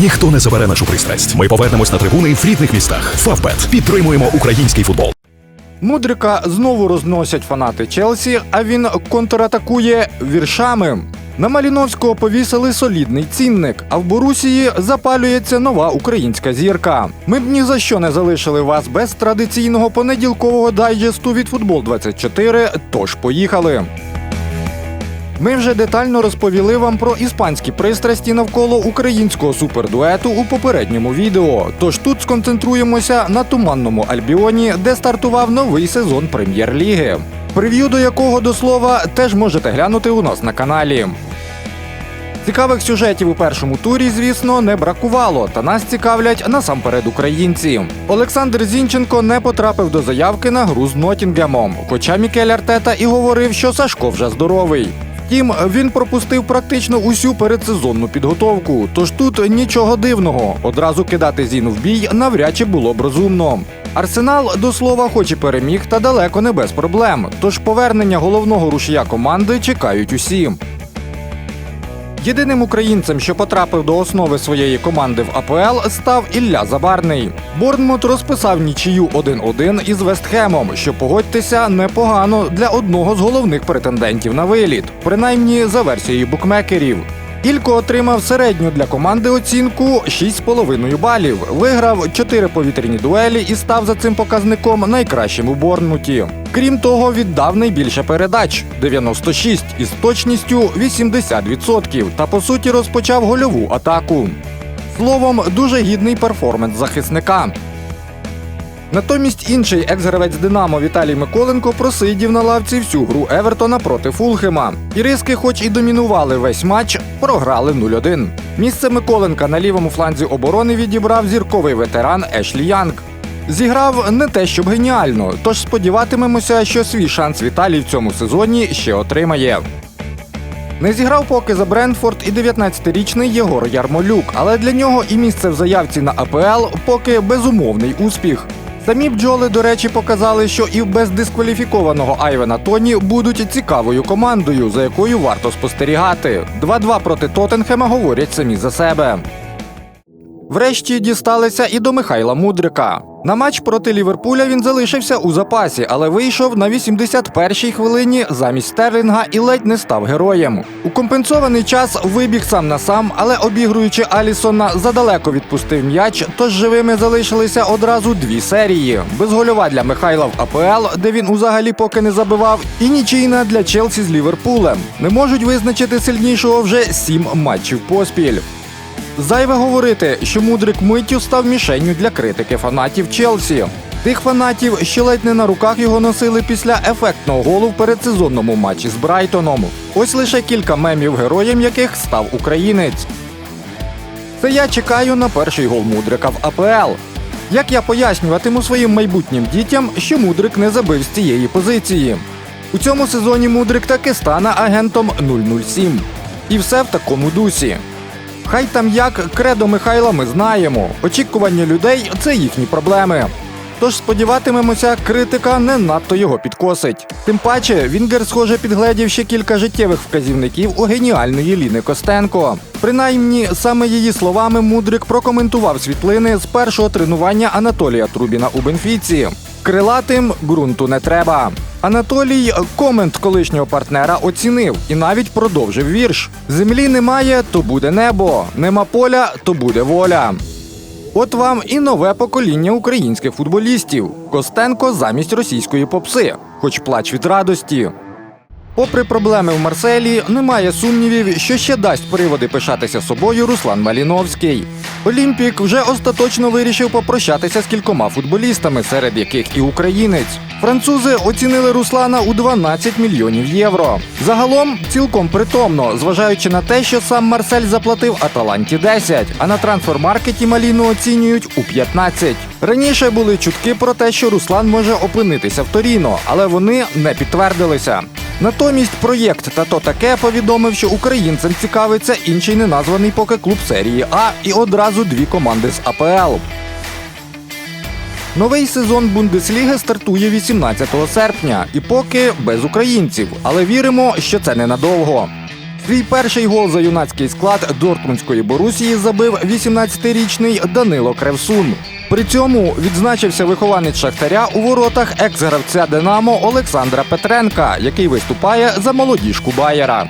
Ніхто не забере нашу пристрасть. Ми повернемось на трибуни в рідних містах. Фавбет підтримуємо український футбол. Мудрика знову розносять фанати Челсі, а він контратакує віршами. На Маліновського повісили солідний цінник, а в Борусії запалюється нова українська зірка. Ми б ні за що не залишили вас без традиційного понеділкового дайджесту від футбол 24 Тож поїхали. Ми вже детально розповіли вам про іспанські пристрасті навколо українського супердуету у попередньому відео. Тож тут сконцентруємося на туманному Альбіоні, де стартував новий сезон прем'єр-ліги. Прев'ю до якого до слова теж можете глянути у нас на каналі. Цікавих сюжетів у першому турі, звісно, не бракувало, та нас цікавлять насамперед українці. Олександр Зінченко не потрапив до заявки на гру з Нотінгемом, хоча Мікель Артета і говорив, що Сашко вже здоровий. Втім, він пропустив практично усю передсезонну підготовку. Тож тут нічого дивного. Одразу кидати Зіну в бій навряд чи було б розумно. Арсенал до слова, хоч і переміг, та далеко не без проблем. Тож повернення головного рушія команди чекають усі. Єдиним українцем, що потрапив до основи своєї команди в АПЛ, став Ілля Забарний. Борнмут розписав нічию 1-1 із Вестхемом, що погодьтеся непогано для одного з головних претендентів на виліт, принаймні за версією букмекерів. Ілько отримав середню для команди оцінку 6,5 балів. Виграв 4 повітряні дуелі і став за цим показником найкращим у Борнмуті. Крім того, віддав найбільше передач 96 із точністю 80% та по суті розпочав гольову атаку. Словом, дуже гідний перформанс захисника. Натомість інший екс-гравець Динамо Віталій Миколенко просидів на лавці всю гру Евертона проти Фулхема. Іриски, хоч і домінували весь матч, програли 0-1. Місце Миколенка на лівому фланзі оборони відібрав зірковий ветеран Ешлі Янг. Зіграв не те, щоб геніально, тож сподіватимемося, що свій шанс Віталій в цьому сезоні ще отримає. Не зіграв поки за Брентфорд і 19-річний Єгор Ярмолюк, але для нього і місце в заявці на АПЛ поки безумовний успіх. Самі бджоли, до речі, показали, що і без дискваліфікованого Айвена Тоні будуть цікавою командою, за якою варто спостерігати. 2-2 проти Тоттенхема говорять самі за себе. Врешті дісталися і до Михайла Мудрика. На матч проти Ліверпуля він залишився у запасі, але вийшов на 81-й хвилині замість Стерлінга і ледь не став героєм. У компенсований час вибіг сам на сам, але обігруючи Алісона, задалеко відпустив м'яч, тож живими залишилися одразу дві серії: безгольова для Михайла в АПЛ, де він узагалі поки не забивав, і нічийна для Челсі з Ліверпулем. Не можуть визначити сильнішого вже сім матчів поспіль. Зайве говорити, що мудрик миттю став мішенню для критики фанатів Челсі. Тих фанатів, що ледь не на руках його носили після ефектного голу в передсезонному матчі з Брайтоном. Ось лише кілька мемів, героєм яких став українець. Це я чекаю на перший гол мудрика в АПЛ. Як я пояснюватиму своїм майбутнім дітям, що мудрик не забив з цієї позиції. У цьому сезоні мудрик таки стане агентом 007. І все в такому дусі. Хай там як кредо Михайла ми знаємо. Очікування людей це їхні проблеми. Тож сподіватимемося, критика не надто його підкосить. Тим паче, Вінгер, схоже, підгледів ще кілька життєвих вказівників у геніальної Ліни Костенко. Принаймні, саме її словами Мудрик прокоментував світлини з першого тренування Анатолія Трубіна у Бенфіці. Крилатим ґрунту не треба. Анатолій комент колишнього партнера оцінив і навіть продовжив вірш: Землі немає, то буде небо, нема поля, то буде воля. От вам і нове покоління українських футболістів. Костенко замість російської попси, хоч плач від радості. Попри проблеми в Марселі, немає сумнівів, що ще дасть приводи пишатися собою Руслан Маліновський. Олімпік вже остаточно вирішив попрощатися з кількома футболістами, серед яких і українець. Французи оцінили Руслана у 12 мільйонів євро. Загалом цілком притомно, зважаючи на те, що сам Марсель заплатив Аталанті 10, а на трансфермаркеті Маліну оцінюють у 15. Раніше були чутки про те, що Руслан може опинитися в Торіно, але вони не підтвердилися. Натомість проєкт та то таке повідомив, що українцем цікавиться інший неназваний поки клуб серії А і одразу дві команди з АПЛ. Новий сезон Бундесліги стартує 18 серпня і поки без українців, але віримо, що це ненадовго. Свій перший гол за юнацький склад Дортмундської Борусії забив 18-річний Данило Кревсун. При цьому відзначився вихованець Шахтаря у воротах екс-гравця Динамо Олександра Петренка, який виступає за молодіжку Байера.